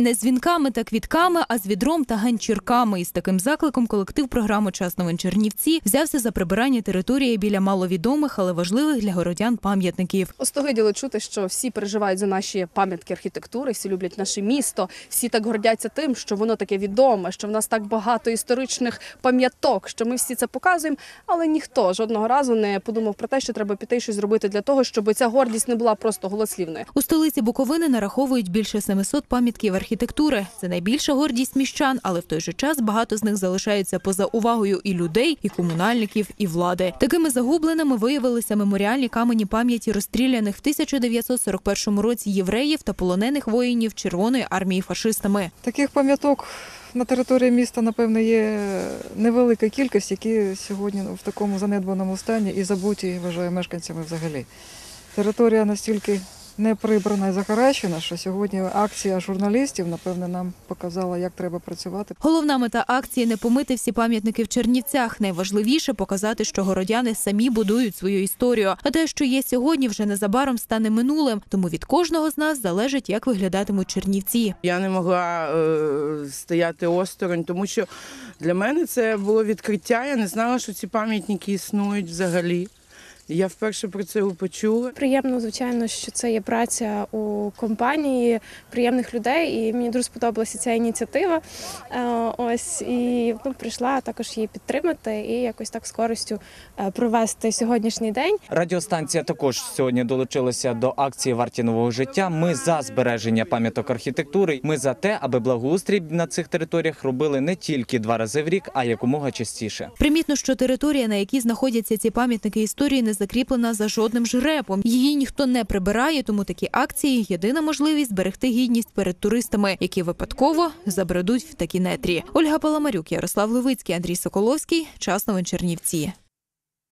Не з вінками та квітками, а з відром та ганчірками. І з таким закликом колектив програми «Час новин Чернівці взявся за прибирання території біля маловідомих, але важливих для городян пам'ятників. Остогиділо чути, що всі переживають за наші пам'ятки архітектури, всі люблять наше місто, всі так гордяться тим, що воно таке відоме, що в нас так багато історичних пам'яток, що ми всі це показуємо. Але ніхто жодного разу не подумав про те, що треба піти щось зробити для того, щоб ця гордість не була просто голослівною. У столиці Буковини нараховують більше 700 пам'ятків архітектури. Це найбільша гордість міщан, але в той же час багато з них залишаються поза увагою і людей, і комунальників, і влади. Такими загубленими виявилися меморіальні камені пам'яті розстріляних в 1941 році євреїв та полонених воїнів Червоної армії фашистами. Таких пам'яток на території міста, напевно, є невелика кількість, які сьогодні в такому занедбаному стані і забуті, вважаю, мешканцями взагалі. Територія настільки не прибрана і захаращена, що сьогодні акція журналістів, напевно, нам показала, як треба працювати. Головна мета акції не помити всі пам'ятники в Чернівцях. Найважливіше показати, що городяни самі будують свою історію. А те, що є сьогодні, вже незабаром стане минулим. Тому від кожного з нас залежить, як виглядатимуть Чернівці. Я не могла е, стояти осторонь, тому що для мене це було відкриття. Я не знала, що ці пам'ятники існують взагалі. Я вперше про це почула. Приємно, звичайно, що це є праця у компанії приємних людей, і мені дуже сподобалася ця ініціатива. Е, Ось і ну, прийшла також її підтримати і якось так з користю е, провести сьогоднішній день. Радіостанція також сьогодні долучилася до акції Варті нового життя. Ми за збереження пам'яток архітектури. Ми за те, аби благоустрій на цих територіях робили не тільки два рази в рік, а якомога частіше. Примітно, що територія, на якій знаходяться ці пам'ятники історії, не закріплена за жодним жрепом. Її ніхто не прибирає, тому такі акції єдина можливість зберегти гідність перед туристами, які випадково забредуть в такі нетрі. Ольга Паламарюк, Ярослав Левицький, Андрій Соколовський. Час новин Чернівці.